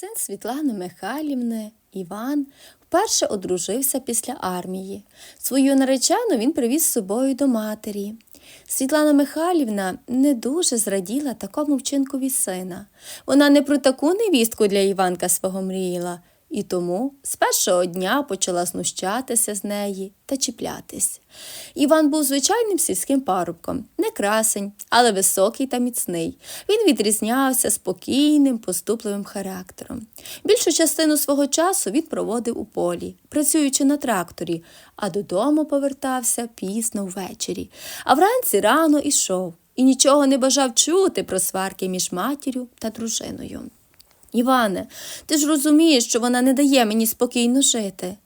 Син Світлани Михайлівни, Іван, вперше одружився після армії. Свою наречену він привіз з собою до матері. Світлана Михайлівна не дуже зраділа такому вчинкові сина. Вона не про таку невістку для Іванка свого мріяла, і тому з першого дня почала знущатися з неї та чіплятись. Іван був звичайним сільським парубком, не красень, але високий та міцний. Він відрізнявся спокійним, поступливим характером. Більшу частину свого часу він проводив у полі, працюючи на тракторі, а додому повертався пізно ввечері, а вранці рано ішов і нічого не бажав чути про сварки між матір'ю та дружиною. Іване, ти ж розумієш, що вона не дає мені спокійно жити.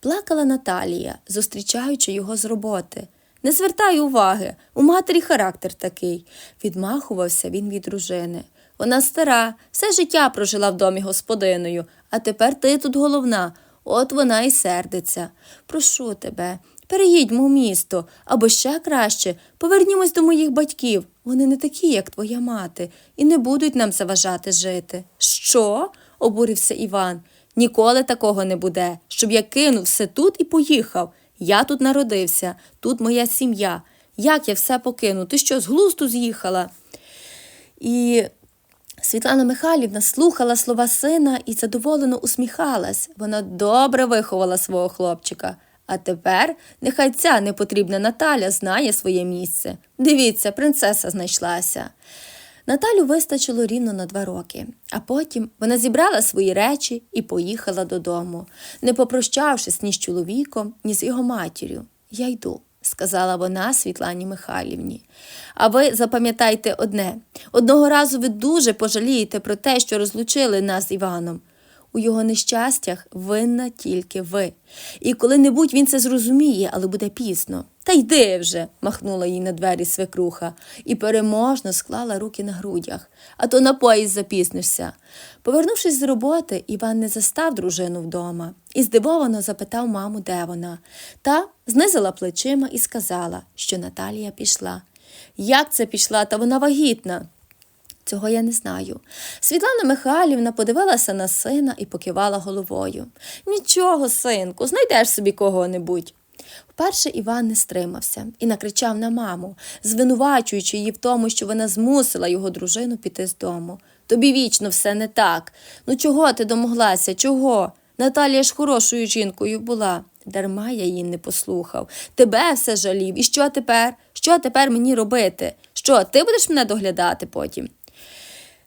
Плакала Наталія, зустрічаючи його з роботи. Не звертай уваги, у матері характер такий. Відмахувався він від дружини. Вона стара, все життя прожила в домі господиною, а тепер ти тут головна. От вона і сердиться. Прошу тебе, переїдьмо в місто, або ще краще, повернімось до моїх батьків. Вони не такі, як твоя мати, і не будуть нам заважати жити. Що? обурився Іван. Ніколи такого не буде, щоб я кинув все тут і поїхав. Я тут народився, тут моя сім'я. Як я все покину? Ти що, з глузду з'їхала? І Світлана Михайлівна слухала слова сина і задоволено усміхалась. Вона добре виховала свого хлопчика. А тепер нехай ця непотрібна Наталя знає своє місце. Дивіться, принцеса знайшлася. Наталю вистачило рівно на два роки, а потім вона зібрала свої речі і поїхала додому, не попрощавшись ні з чоловіком, ні з його матір'ю. Я йду, сказала вона Світлані Михайлівні. А ви запам'ятайте одне: одного разу ви дуже пожалієте про те, що розлучили нас з Іваном. У його нещастях винна тільки ви. І коли-небудь він це зрозуміє, але буде пізно. Та йди вже, махнула їй на двері свекруха і переможно склала руки на грудях, а то на поїзд запізнишся. Повернувшись з роботи, Іван не застав дружину вдома і здивовано запитав маму, де вона. Та знизила плечима і сказала, що Наталія пішла. Як це пішла, та вона вагітна? Цього я не знаю. Світлана Михайлівна подивилася на сина і покивала головою. Нічого, синку, знайдеш собі кого-небудь. Вперше Іван не стримався і накричав на маму, звинувачуючи її в тому, що вона змусила його дружину піти з дому. Тобі вічно все не так. Ну чого ти домоглася? Чого? Наталія ж хорошою жінкою була. Дарма я її не послухав. Тебе все жалів. І що тепер? Що тепер мені робити? Що, ти будеш мене доглядати потім?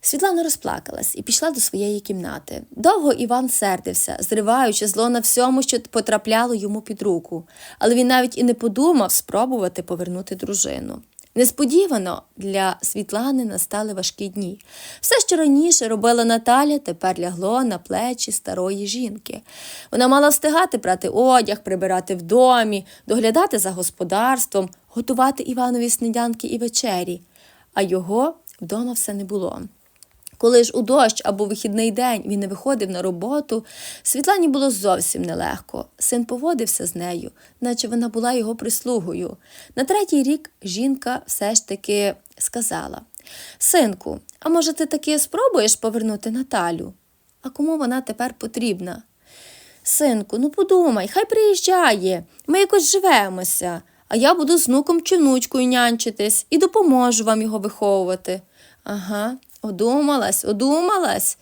Світлана розплакалась і пішла до своєї кімнати. Довго Іван сердився, зриваючи зло на всьому, що потрапляло йому під руку, але він навіть і не подумав спробувати повернути дружину. Несподівано для Світлани настали важкі дні. Все, що раніше робила Наталя, тепер лягло на плечі старої жінки. Вона мала встигати брати одяг, прибирати в домі, доглядати за господарством, готувати Іванові сніданки і вечері, а його вдома все не було. Коли ж у дощ або вихідний день він не виходив на роботу, Світлані було зовсім нелегко. Син поводився з нею, наче вона була його прислугою. На третій рік жінка все ж таки сказала: Синку, а може, ти таки спробуєш повернути Наталю? А кому вона тепер потрібна? Синку, ну подумай, хай приїжджає, ми якось живемося, а я буду з внуком чи внучкою нянчитись і допоможу вам його виховувати. Ага, одумалась, одумалась,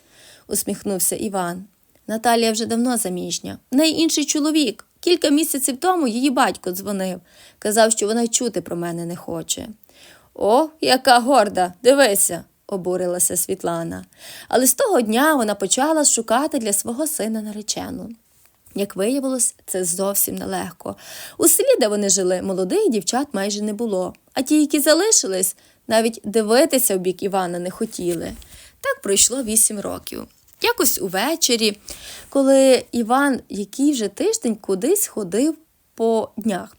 усміхнувся Іван. Наталія вже давно заміжня. В неї інший чоловік. Кілька місяців тому її батько дзвонив. Казав, що вона й чути про мене не хоче. О, яка горда, дивися, обурилася Світлана. Але з того дня вона почала шукати для свого сина наречену. Як виявилось, це зовсім нелегко. У селі, де вони жили, молодих дівчат майже не було, а ті, які залишились, навіть дивитися в бік Івана не хотіли. Так пройшло вісім років. Якось увечері, коли Іван, який вже тиждень кудись ходив по днях,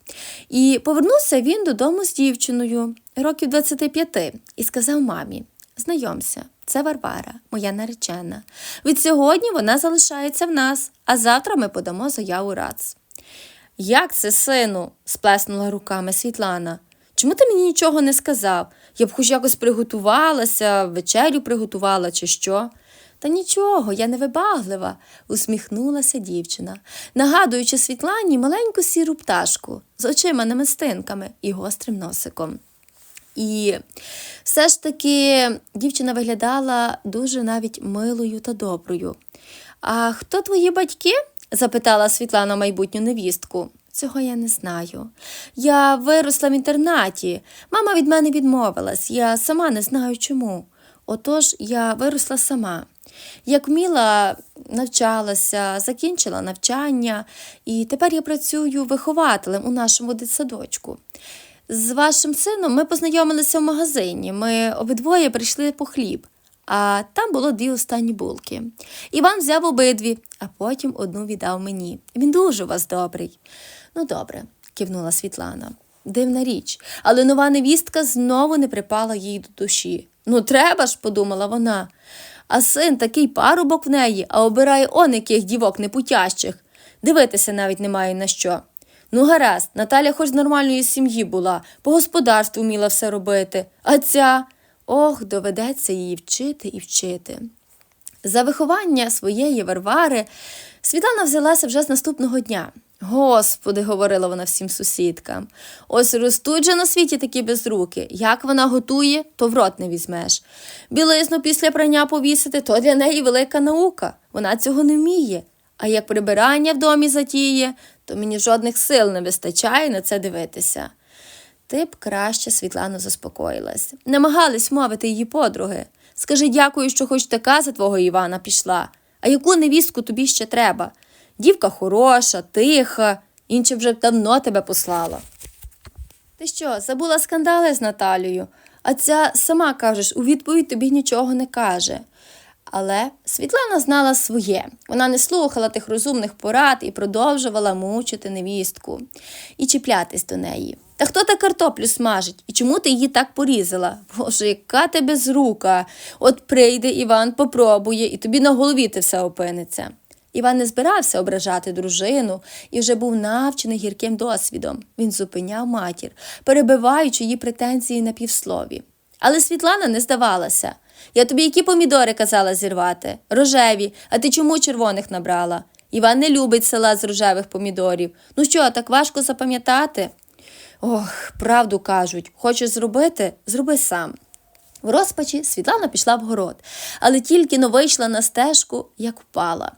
і повернувся він додому з дівчиною років 25 і сказав мамі: Знайомся, це Варвара, моя наречена. Від сьогодні вона залишається в нас, а завтра ми подамо заяву РАЦ. Як це, сину? сплеснула руками Світлана. Чому ти мені нічого не сказав? Я б хоч якось приготувалася, вечерю приготувала чи що. Та нічого, я не вибаглива, усміхнулася дівчина, нагадуючи Світлані маленьку сіру пташку з очима намистинками і гострим носиком. І все ж таки дівчина виглядала дуже навіть милою та доброю. А хто твої батьки? запитала Світлана майбутню невістку. Цього я не знаю. Я виросла в інтернаті. Мама від мене відмовилась, я сама не знаю чому. Отож я виросла сама. Як вміла, навчалася, закінчила навчання, і тепер я працюю вихователем у нашому дитсадочку. З вашим сином ми познайомилися в магазині. Ми обидвоє прийшли по хліб, а там було дві останні булки. Іван взяв обидві, а потім одну віддав мені. Він дуже у вас добрий. Ну, добре, кивнула Світлана. Дивна річ, але нова невістка знову не припала їй до душі. Ну, треба ж, подумала вона. А син такий парубок в неї, а обирає он яких дівок непутящих. Дивитися навіть немає на що. Ну, гаразд, Наталя хоч з нормальної сім'ї була, по господарству вміла все робити. А ця ох, доведеться її вчити і вчити. За виховання своєї Варвари Світлана взялася вже з наступного дня. Господи, говорила вона всім сусідкам. Ось ростуть же на світі такі безруки. Як вона готує, то в рот не візьмеш. Білизну після прання повісити, то для неї велика наука. Вона цього не вміє. А як прибирання в домі затіє, то мені жодних сил не вистачає на це дивитися. Ти б краще Світлана заспокоїлась. Намагались мовити її подруги. Скажи дякую, що хоч така за твого Івана пішла. А яку невістку тобі ще треба? Дівка хороша, тиха, інше вже давно тебе послала. Ти що, забула скандали з Наталією? А ця сама кажеш, у відповідь тобі нічого не каже. Але Світлана знала своє. Вона не слухала тих розумних порад і продовжувала мучити невістку і чіплятись до неї. Та хто та картоплю смажить? І чому ти її так порізала? Боже, яка ти безрука. От прийде Іван, попробує, і тобі на голові те все опиниться. Іван не збирався ображати дружину і вже був навчений гірким досвідом. Він зупиняв матір, перебиваючи її претензії на півслові. Але Світлана не здавалася. Я тобі які помідори казала зірвати? Рожеві, а ти чому червоних набрала? Іван не любить села з рожевих помідорів. Ну що, так важко запам'ятати? Ох, правду кажуть, хочеш зробити? Зроби сам. В розпачі Світлана пішла в город, але тільки но вийшла на стежку, як впала,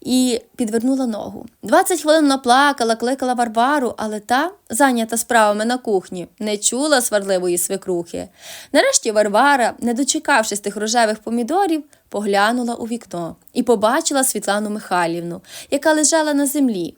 і підвернула ногу. Двадцять хвилин наплакала, кликала Варвару, але та, зайнята справами на кухні, не чула сварливої свекрухи. Нарешті Варвара, не дочекавшись тих рожевих помідорів, поглянула у вікно і побачила Світлану Михайлівну, яка лежала на землі.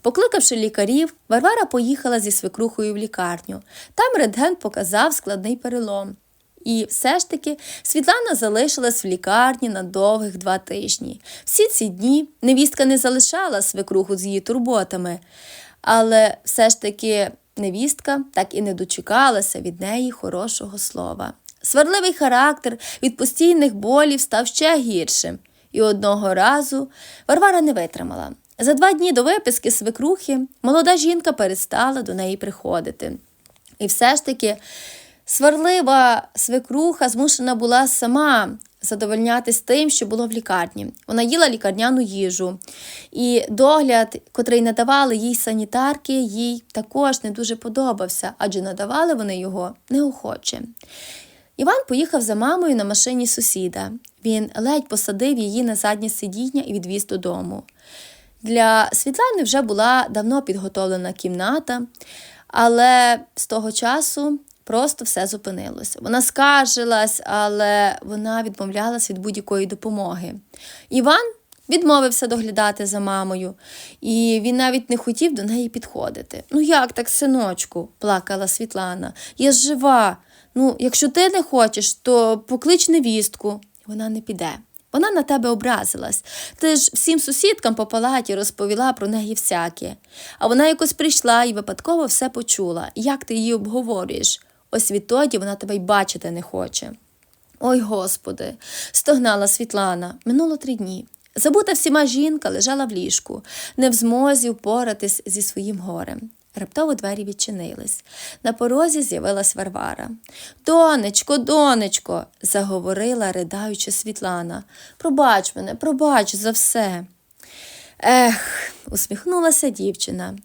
Покликавши лікарів, Варвара поїхала зі свекрухою в лікарню. Там рентген показав складний перелом. І все ж таки Світлана залишилась в лікарні на довгих два тижні. Всі ці дні невістка не залишала свекруху з її турботами, але все ж таки невістка так і не дочекалася від неї хорошого слова. Сварливий характер від постійних болів став ще гіршим, і одного разу Варвара не витримала. За два дні до виписки свекрухи молода жінка перестала до неї приходити. І все ж таки сварлива свекруха змушена була сама задовольнятись тим, що було в лікарні. Вона їла лікарняну їжу, і догляд, котрий надавали їй санітарки, їй також не дуже подобався, адже надавали вони його неохоче. Іван поїхав за мамою на машині сусіда. Він ледь посадив її на заднє сидіння і відвіз додому. Для Світлани вже була давно підготовлена кімната, але з того часу просто все зупинилося. Вона скаржилась, але вона відмовлялась від будь-якої допомоги. Іван відмовився доглядати за мамою, і він навіть не хотів до неї підходити. Ну як так, синочку? плакала Світлана. Я жива. Ну, якщо ти не хочеш, то поклич невістку. Вона не піде. Вона на тебе образилась. Ти ж всім сусідкам по палаті розповіла про неї всяке. А вона якось прийшла і випадково все почула. Як ти її обговорюєш? Ось відтоді вона тебе й бачити не хоче. Ой Господи, стогнала Світлана. Минуло три дні. Забута всіма жінка лежала в ліжку, не в змозі впоратись зі своїм горем. Раптово двері відчинились. На порозі з'явилась Варвара. Донечко, донечко, заговорила, ридаючи Світлана. Пробач мене, пробач за все. Ех, усміхнулася дівчина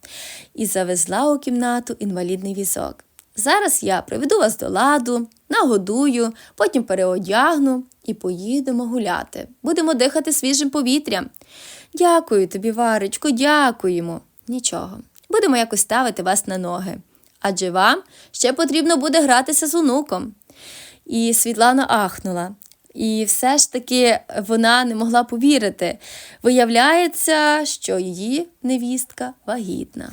і завезла у кімнату інвалідний візок. Зараз я приведу вас до ладу, нагодую, потім переодягну і поїдемо гуляти. Будемо дихати свіжим повітрям. Дякую тобі, Варечко, дякуємо. Нічого, будемо якось ставити вас на ноги. Адже вам ще потрібно буде гратися з онуком. І Світлана ахнула. І все ж таки вона не могла повірити. Виявляється, що її невістка вагітна.